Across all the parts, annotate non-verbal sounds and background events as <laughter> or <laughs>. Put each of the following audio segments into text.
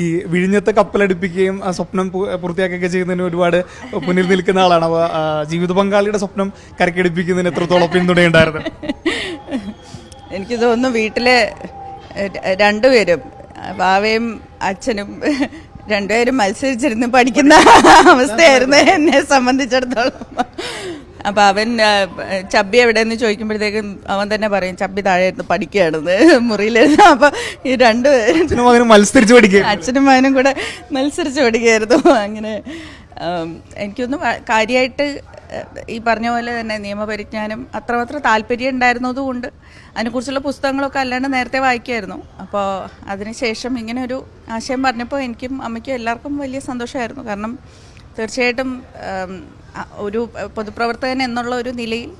ഈ വിഴിഞ്ഞത്തെ കപ്പലടിപ്പിക്കുകയും ആ സ്വപ്നം പൂർത്തിയാക്കുകയൊക്കെ ചെയ്യുന്നതിന് ഒരുപാട് മുന്നിൽ നിൽക്കുന്ന ആളാണ്. അപ്പോൾ ജീവിത പങ്കാളിയുടെ സ്വപ്നം കരക്കടിപ്പിക്കുന്നതിന് എത്രത്തോളം പിന്തുണയുണ്ടായിരുന്നു? <laughs> എനിക്ക് തോന്നുന്നു വീട്ടിലെ രണ്ടുപേരും ബാവയും അച്ഛനും രണ്ടുപേരും മത്സരിച്ചിരുന്ന് പഠിക്കുന്ന അവസ്ഥയായിരുന്നു. എന്നെ സംബന്ധിച്ചിടത്തോളം. അപ്പൊ അവൻ ചബ്ബി എവിടെയെന്ന് ചോദിക്കുമ്പോഴത്തേക്കും അവൻ തന്നെ പറയും ചബ്ബി താഴെ ഇരുന്ന് പഠിക്കുകയാണെന്ന് മുറിയിലിരുന്ന് അപ്പോൾ ഈ മകനും മത്സരിച്ച് പഠിക്കുക അച്ഛനും മകനും കൂടെ മത്സരിച്ച് പഠിക്കുകയായിരുന്നു. അങ്ങനെ എനിക്കൊന്നും കാര്യമായിട്ട് ഈ പറഞ്ഞ പോലെ തന്നെ നിയമപരിജ്ഞാനം അത്രമാത്രം താല്പര്യം ഉണ്ടായിരുന്നതുകൊണ്ട് അതിനെക്കുറിച്ചുള്ള പുസ്തകങ്ങളൊക്കെ അല്ലാണ്ട് നേരത്തെ വായിക്കുമായിരുന്നു. അപ്പോൾ അതിനുശേഷം ഇങ്ങനെ ഒരു ആശയം പറഞ്ഞപ്പോൾ എനിക്കും അമ്മയ്ക്കും എല്ലാവർക്കും വലിയ സന്തോഷമായിരുന്നു. കാരണം തീർച്ചയായിട്ടും ഒരു പൊതുപ്രവർത്തകൻ എന്നുള്ള ഒരു നിലയിൽ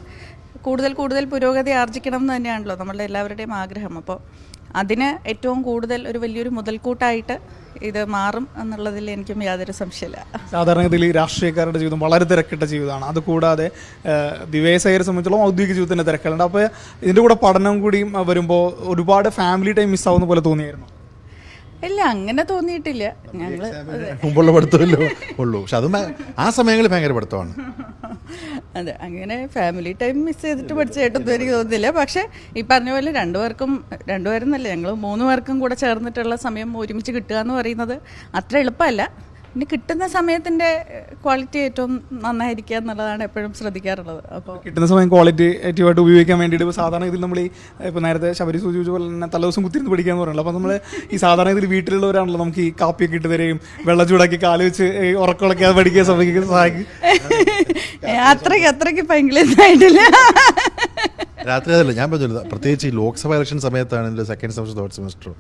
കൂടുതൽ കൂടുതൽ പുരോഗതി ആർജിക്കണം എന്ന് തന്നെയാണല്ലോ നമ്മളുടെ എല്ലാവരുടെയും ആഗ്രഹം. അപ്പോൾ അതിന് ഏറ്റവും കൂടുതൽ ഒരു വലിയൊരു മുതൽക്കൂട്ടായിട്ട് ഇത് മാറും എന്നുള്ളതിൽ എനിക്കും യാതൊരു സംശയമില്ല. സാധാരണഗതിയിൽ രാഷ്ട്രീയക്കാരുടെ ജീവിതം വളരെ തിരക്കിട്ട ജീവിതമാണ്. അതുകൂടാതെ ദിവസയെ സംബന്ധിച്ചോളം ഔദ്യോഗിക ജീവിതത്തിന്റെ തിരക്കുകളുണ്ട്. അപ്പോൾ ഇതിന്റെ കൂടെ പഠനം കൂടിയും വരുമ്പോൾ ഒരുപാട് ഫാമിലി ടൈം മിസ്സാവുന്ന പോലെ തോന്നിയായിരുന്നു. ഇല്ല അങ്ങനെ തോന്നിയിട്ടില്ല. ഞങ്ങൾ മുമ്പുള്ള പഠിത്തമല്ലോ ഉള്ളൂ. പക്ഷെ അത് ഭയ- ആ സമയങ്ങളിൽ ഭയങ്കര പഠിത്തമാണ്. അതെ അങ്ങനെ ഫാമിലി ടൈം മിസ് ചെയ്തിട്ട് പഠിച്ചതായിട്ടൊന്നും എനിക്ക് തോന്നുന്നില്ല പക്ഷേ ഈ പറഞ്ഞ പോലെ രണ്ടുപേർക്കും രണ്ടുപേരെന്നല്ല ഞങ്ങൾ മൂന്ന് പേർക്കും കൂടെ ചേർന്നിട്ടുള്ള സമയം ഒരുമിച്ച് കിട്ടുക എന്ന് പറയുന്നത് അത്ര എളുപ്പമല്ല. പിന്നെ കിട്ടുന്ന സമയത്തിന്റെ ക്വാളിറ്റി ഏറ്റവും നന്നായിരിക്കുക എന്നുള്ളതാണ് എപ്പോഴും ശ്രദ്ധിക്കാറുള്ളത്. അപ്പോൾ കിട്ടുന്ന സമയം ക്വാളിറ്റി ആയിട്ട് ഉപയോഗിക്കാൻ വേണ്ടിയിട്ട് ഇപ്പോൾ സാധാരണ ഇതിൽ നമ്മൾ ഈ ഇപ്പോൾ നേരത്തെ ശബരി സൂചി പോലെ തന്നെ തലേദിവസം കുത്തിരുന്ന് പഠിക്കാന്ന് പറയുന്നത്. അപ്പോൾ നമ്മൾ ഈ സാധാരണ ഇതിൽ വീട്ടിലുള്ളവരാണല്ലോ നമുക്ക് ഈ കാപ്പിയൊക്കെ ഇട്ട് തരുകയും വെള്ളം ചൂടാക്കി കാൽ വെച്ച് ഈ ഉറക്കമുളയ്ക്കാതെ പഠിക്കാൻ ശ്രമിക്കുന്ന സഹായിക്കും. <laughs> അത്രയ്ക്ക് അത്രയ്ക്ക് ഭയങ്കര ഇതായിട്ടില്ല രാത്രി അതല്ല ഞാൻ പറഞ്ഞില്ല. പ്രത്യേകിച്ച് ഈ ലോക്സഭ ഇലക്ഷൻ സമയത്താണ് എന്റെ സെക്കൻഡ് സെമസ്റ്റർ തേർഡ് സെമസ്റ്റർ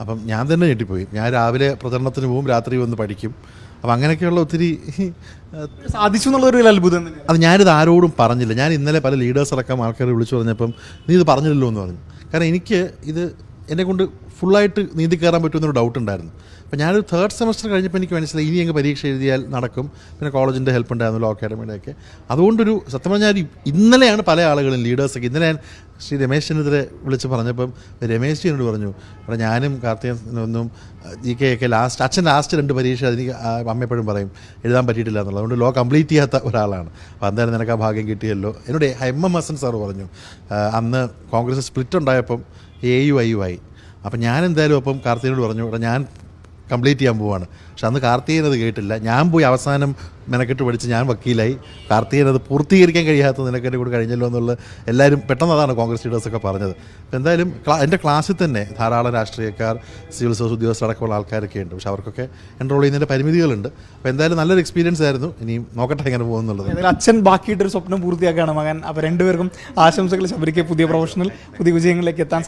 അപ്പം ഞാൻ തന്നെ ഞെട്ടിപ്പോയി. ഞാൻ രാവിലെ പ്രചരണത്തിന് പോകും രാത്രി വന്ന് പഠിക്കും. അപ്പം അങ്ങനെയൊക്കെയുള്ള ഒത്തിരി സാധിച്ചു എന്നുള്ളൊരു അത്ഭുതം അത് ഞാനിത് ആരോടും പറഞ്ഞില്ല. ഞാൻ ഇന്നലെ പല ലീഡേഴ്സ് അടക്കം ആൾക്കാരെ വിളിച്ചു പറഞ്ഞപ്പം നീ ഇത് പറഞ്ഞില്ലല്ലോ എന്ന് പറഞ്ഞു. കാരണം എനിക്ക് ഇത് എന്നെ കൊണ്ട് ഫുള്ളായിട്ട് നീന്തി കയറാൻ പറ്റുമെന്നൊരു ഡൗട്ട് ഉണ്ടായിരുന്നു. അപ്പോൾ ഞാനൊരു തേർഡ് സെമസ്റ്റർ കഴിഞ്ഞപ്പോൾ എനിക്ക് മനസ്സിലായി ഇനി അങ്ങ് പരീക്ഷ എഴുതിയാൽ നടക്കും. പിന്നെ കോളേജിന്റെ ഹെൽപ്പ് ഉണ്ടായിരുന്നു ലോ അക്കാഡമിയുടെ ഒക്കെ. അതുകൊണ്ടൊരു സത്യം പറഞ്ഞാൽ ഇന്നലെയാണ് പല ആളുകളും ലീഡേഴ്സൊക്കെ ഇന്നലെ ഞാൻ ശ്രീ രമേശ് ചെന്നിത്തല വിളിച്ച് പറഞ്ഞപ്പം രമേശ് എന്നോട് പറഞ്ഞു അപ്പോൾ ഞാനും കാർത്തികനൊന്നും ജി കെ ഒക്കെ ലാസ്റ്റ് അച്ഛൻ ലാസ്റ്റ് രണ്ട് പരീക്ഷ എനിക്ക് അമ്മയെപ്പോഴും പറയും എഴുതാൻ പറ്റിയിട്ടില്ല എന്നുള്ളത്. അതുകൊണ്ട് ലോ കംപ്ലീറ്റ് ചെയ്യാത്ത ഒരാളാണ്. അപ്പോൾ എന്തായാലും നിനക്ക് ആ ഭാഗ്യം കിട്ടിയല്ലോ. എന്നോട് എം എം ഹസൻ സാറ് പറഞ്ഞു അന്ന് കോൺഗ്രസ് സ്പ്ലിറ്റ് ഉണ്ടായപ്പം എ യു ഐ യു ആയി അപ്പം ഞാൻ എന്തായാലും അപ്പം കാർത്തികനോട് പറഞ്ഞു ഇവിടെ ഞാൻ കംപ്ലീറ്റ് ചെയ്യാൻ പോവാണ്. പക്ഷെ അന്ന് കാർത്തികൻ അത് കേട്ടില്ല. ഞാൻ പോയി അവസാനം മെനക്കെട്ട് പഠിച്ച് ഞാൻ വക്കീലായി. കാർത്തികൻ അത് പൂർത്തീകരിക്കാൻ കഴിയാത്ത നിനക്കെന്റെ കൂടെ കഴിഞ്ഞല്ലോ എന്നുള്ള എല്ലാവരും പെട്ടെന്ന് അതാണ് കോൺഗ്രസ് ലീഡേഴ്സൊക്കെ പറഞ്ഞത്. എന്തായാലും എന്റെ ക്ലാസ്സിൽ തന്നെ ധാരാളം രാഷ്ട്രീയക്കാർ സിവിൽ സർവീസ് ഉദ്യോഗസ്ഥരടക്കമുള്ള ആൾക്കാരൊക്കെ ഉണ്ട്. പക്ഷെ അവർക്കൊക്കെ എൻറോൾ ചെയ്യുന്നതിന്റെ പരിമിതികളുണ്ട്. അപ്പോൾ എന്തായാലും നല്ലൊരു എക്സ്പീരിയൻസ് ആയിരുന്നു. ഇനി നോക്കട്ടെ എങ്ങനെ പോകുന്നുള്ളത് അച്ഛൻ ബാക്കിയിട്ടൊരു സ്വപ്നം പൂർത്തിയാക്കുകയാണ് മകൻ. അപ്പോൾ രണ്ടുപേർക്കും ആശംസകൾ. ശബരിക്ക് പുതിയ പ്രൊഫഷണൽ പുതിയ വിജയങ്ങളിലേക്ക് എത്താൻ